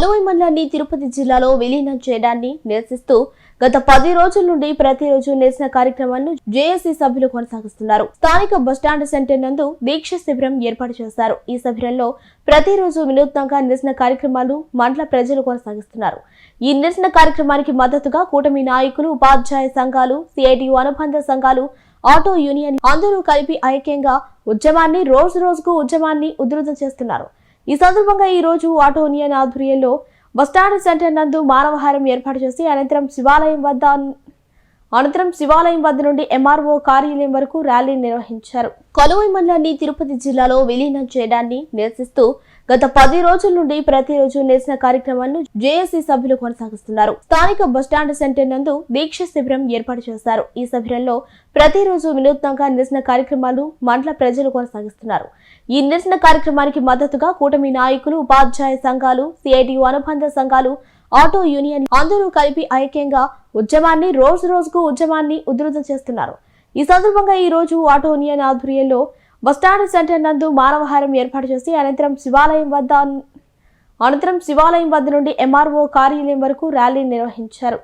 కొలువై మండలాన్ని తిరుపతి జిల్లాలో విలీనం చేయడాన్ని నిరసిస్తూ గత పది రోజుల నుండి ప్రతిరోజు నిరసన కార్యక్రమాలను జేఏసీ సభ్యులు కొనసాగిస్తున్నారు. స్థానిక బస్టాండ్ సెంటర్ నందు దీక్ష శిబిరం ఏర్పాటు చేశారు. ఈ శిబిరంలో ప్రతిరోజు వినూత్నంగా నిరసన కార్యక్రమాలు మండల ప్రజలు కొనసాగిస్తున్నారు. ఈ నిరసన కార్యక్రమానికి మద్దతుగా కూటమి నాయకులు ఉపాధ్యాయ సంఘాలు సిఐటియు అనుబంధ సంఘాలు ఆటో యూనియన్ అందరూ కలిపి ఐక్యంగా ఉద్యమాన్ని రోజు రోజుకు ఉద్యమాన్ని ఉధృతం చేస్తున్నారు. ఈ సందర్భంగా ఈ రోజు ఆటో యూనియన్ ఆధ్వర్యంలో బస్టాండ్ సెంటర్ నందు మానవహారం ఏర్పాటు చేసి అనంతరం శివాలయం వద్ద అనంతరం శివాలయం వద్ద నుండి ఎంఆర్ఓ కార్యాలయం వరకు ర్యాలీ నిర్వహించారు. కొలువై మండలాన్ని తిరుపతి జిల్లాలో విలీనం చేయడాన్ని నిరసిస్తూ గత పది రోజుల నుండి ప్రతిరోజు నిరసన కార్యక్రమాలను జేఏసీ సభ్యులు కొనసాగిస్తున్నారు. స్థానిక బస్టాండ్ సెంటర్ నందు దీక్ష శిబిరం ఏర్పాటు చేశారు. ఈ శిబిరంలో ప్రతిరోజు వినూత్నంగా నిరసన కార్యక్రమాలు మండల ప్రజలు కొనసాగిస్తున్నారు. ఈ నిరసన కార్యక్రమానికి మద్దతుగా కూటమి నాయకులు ఉపాధ్యాయ సంఘాలు సిఐటియు అనుబంధ సంఘాలు ఆటో యూనియన్ అందరూ కలిపి ఐక్యంగా ఉద్యమాన్ని రోజు రోజుకు ఉద్యమాన్ని ఉధృతం చేస్తున్నారు. ఈ సందర్భంగా ఈ రోజు ఆటో యూనియన్ ఆధ్వర్యంలో బస్టాండ్ సెంటర్ నందు మానవహారం ఏర్పాటు చేసి అనంతరం శివాలయం వద్ద అనంతరం శివాలయం వద్ద నుండి ఎంఆర్ఓ కార్యాలయం వరకు ర్యాలీ నిర్వహించారు.